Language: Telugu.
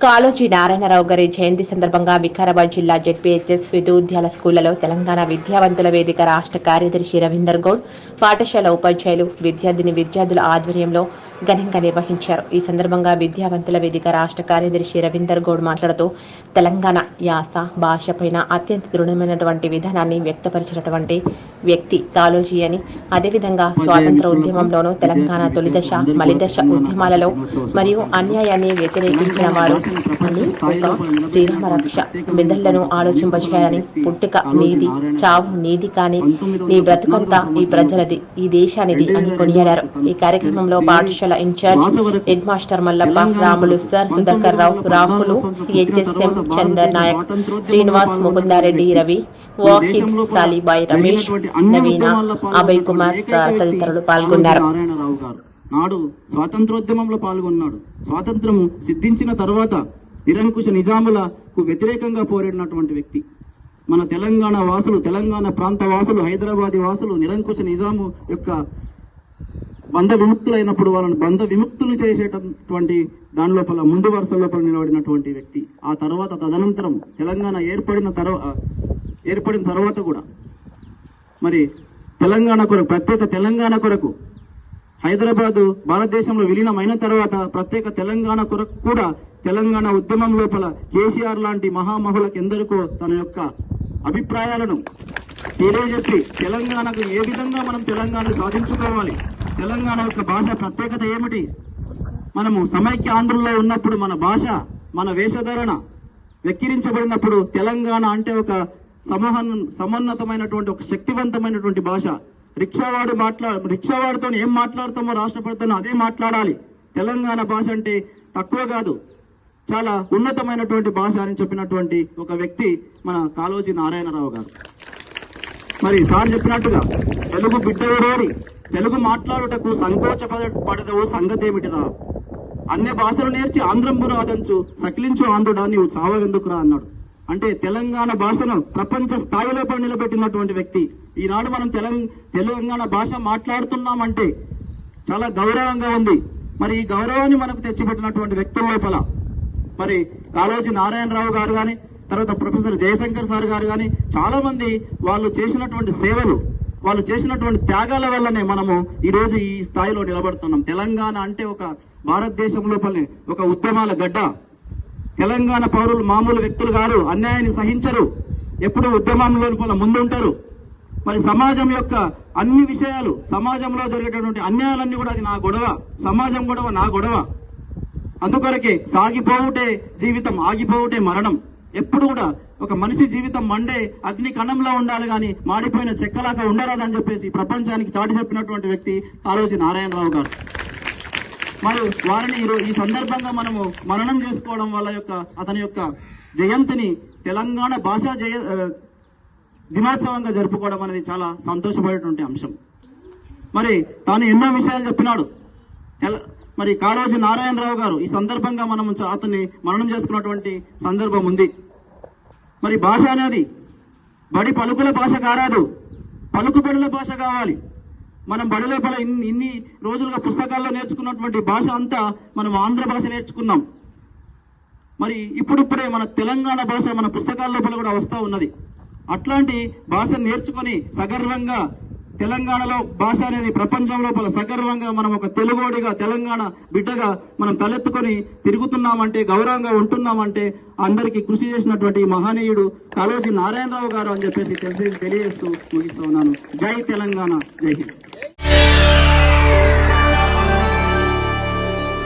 కాలోజీ నారాయణరావు గారి జయంతి సందర్భంగా వికారాబాద్ జిల్లా జెడ్పీహెచ్ఎస్ విద్యుద్యాల స్కూళ్ళలో తెలంగాణ విద్యావంతుల వేదిక రాష్ట్ర కార్యదర్శి రవీందర్ గౌడ్ పాఠశాల ఉపాధ్యాయులు విద్యార్థిని విద్యార్థుల ఆధ్వర్యంలో ఘనంగా నిర్వహించారు. ఈ సందర్భంగా విద్యావంతుల వేదిక రాష్ట్ర కార్యదర్శి రవీందర్ గౌడ్ మాట్లాడుతూ తెలంగాణ యాస భాష పైన అత్యంత దృఢమైనటువంటి విధానాన్ని వ్యక్తపరిచినటువంటి వ్యక్తి కాలోజీ అని అదేవిధంగా స్వాతంత్ర ఉద్యమంలోనూ తెలంగాణ తొలిదశ మలిదశ ఉద్యమాలలో మరియు అన్యాయాన్ని వ్యతిరేకించిన వారు అని ఒక శ్రీరామ రక్ష మెదళ్ళను ఆలోచింపచేయాలని పుట్టుక నీది చావు నీది కాని నీ బ్రతుకంతా ఈ ప్రజలది ఈ దేశానిది అని కొనియాడారు. ఈ కార్యక్రమంలో పాఠశాల incharge headmaster Mallappa Ramulu sir Sudhakar Rao Rahulu HSM Chander Naik Srinivas Mukundareddy Ravi Wahid Salibai Ramesh Naveena Abhay Kumar sir తదితరులు పాల్గొన్నారు. నాడు స్వాతంత్రోద్యమంలో పాల్గొన్నాడు. స్వాతంత్రము సిద్ధించిన తర్వాత నిరంకుశ నిజాములకు వ్యతిరేకంగా పోరాడినటువంటి వ్యక్తి. మన తెలంగాణ వాసులు తెలంగాణ ప్రాంత వాసులు హైదరాబాదీ వాసులు నిరంకుశ నిజాము యొక్క బంధ విముక్తులైనప్పుడు వాళ్ళని బంధ విముక్తులు చేసేటటువంటి దాని లోపల ముందు వరుస లోపల నిలబడినటువంటి వ్యక్తి. ఆ తర్వాత తదనంతరం తెలంగాణ ఏర్పడిన తర్వాత ఏర్పడిన తర్వాత కూడా మరి తెలంగాణ కొరకు ప్రత్యేక తెలంగాణ కొరకు హైదరాబాదు భారతదేశంలో విలీనమైన తర్వాత ప్రత్యేక తెలంగాణ కొరకు కూడా తెలంగాణ ఉద్యమం లోపల కేసీఆర్ లాంటి మహామహులకు ఎందరికో తన యొక్క అభిప్రాయాలను తెలియజెప్పి తెలంగాణకు ఏ విధంగా మనం తెలంగాణ సాధించుకోవాలి? తెలంగాణ యొక్క భాష ప్రత్యేకత ఏమిటి? మనము సమైక్య ఆంధ్రలో ఉన్నప్పుడు మన భాష మన వేషధారణ వెక్కిరించబడినప్పుడు తెలంగాణ అంటే ఒక సమూహ సమున్నతమైనటువంటి ఒక శక్తివంతమైనటువంటి భాష. రిక్షావాడు మాట్లా రిక్షావాడితో ఏం మాట్లాడతామో రాష్ట్రపతితో అదే మాట్లాడాలి. తెలంగాణ భాష అంటే తక్కువ కాదు. చాలా ఉన్నతమైనటువంటి భాష అని చెప్పినటువంటి ఒక వ్యక్తి మన కాళోజీ నారాయణరావు గారు. మరి సార్ చెప్పినట్టుగా తెలుగు బిడ్డవుడోరి తెలుగు మాట్లాడుటకు సంకోచ పడదవు సంగతేమిటిరా? అన్ని భాషలు నేర్చి ఆంధ్రంబు రాదంచు సకిలించు ఆంధ్రుడా నీవు చావెందుకురా అన్నాడు. అంటే తెలంగాణ భాషను ప్రపంచ స్థాయిలో నిలబెట్టినటువంటి వ్యక్తి. ఈనాడు మనం తెలంగాణ భాష మాట్లాడుతున్నామంటే చాలా గౌరవంగా ఉంది. మరి ఈ గౌరవాన్ని మనకు తెచ్చిపెట్టినటువంటి వ్యక్తుల లోపల మరి కాళోజీ నారాయణరావు గారు కానీ తర్వాత ప్రొఫెసర్ జయశంకర్ సార్ గారు కానీ చాలా మంది వాళ్ళు చేసినటువంటి సేవలు వాళ్ళు చేసినటువంటి త్యాగాల వల్లనే మనము ఈ రోజు ఈ స్థాయిలో నిలబడుతున్నాం. తెలంగాణ అంటే ఒక భారతదేశం లోపలనే ఒక ఉద్యమాల గడ్డ. తెలంగాణ పౌరులు మామూలు వ్యక్తులు గారు అన్యాయాన్ని సహించరు. ఎప్పుడు ఉద్యమంలో ముందుంటారు. మరి సమాజం యొక్క అన్ని విషయాలు సమాజంలో జరిగేటటువంటి అన్యాయాలన్నీ కూడా అది నా గొడవ. సమాజం గొడవ నా గొడవ. అందుకొరకే సాగిపోవుటే జీవితం ఆగిపోవుటే మరణం. ఎప్పుడు కూడా ఒక మనిషి జీవితం మండే అగ్ని కణంలో ఉండాలి కానీ మాడిపోయిన చెక్కలాగా ఉండరాదని చెప్పేసి ప్రపంచానికి చాటి చెప్పినటువంటి వ్యక్తి కాళోజీ నారాయణరావు గారు. మరి వారిని ఈ సందర్భంగా మనము మననం చేసుకోవడం వల్ల యొక్క అతని యొక్క జయంతిని తెలంగాణ భాషా జయ దినోత్సవంగా జరుపుకోవడం అనేది చాలా సంతోషపడేటువంటి అంశం. మరి తాను ఎన్నో విషయాలు చెప్పినాడు. మరి కాళోజీ నారాయణరావు గారు ఈ సందర్భంగా మనం అతన్ని మననం చేసుకున్నటువంటి సందర్భం ఉంది. మరి భాష అనేది బడి పలుకుల భాష కారాదు. పలుకుబడుల భాష కావాలి. మనం బడి ఇన్ని ఇన్ని రోజులుగా పుస్తకాల్లో నేర్చుకున్నటువంటి భాష అంతా మనం ఆంధ్ర భాష నేర్చుకున్నాం. మరి ఇప్పుడిప్పుడే మన తెలంగాణ భాష మన పుస్తకాల లోపల కూడా వస్తూ ఉన్నది. అట్లాంటి భాష నేర్చుకొని సగర్వంగా తెలంగాణలో భాష అనేది ప్రపంచం లోపల సగర్వంగా మనం ఒక తెలుగోడిగా తెలంగాణ బిడ్డగా మనం తలెత్తుకొని తిరుగుతున్నామంటే గౌరవంగా ఉంటున్నామంటే అందరికీ కృషి చేసినటువంటి మహనీయుడు కాళోజీ నారాయణరావు గారు అని చెప్పేసి తెలిసి తెలియజేస్తూ ముగిస్తూ ఉన్నాను. జై తెలంగాణ జై హింద్.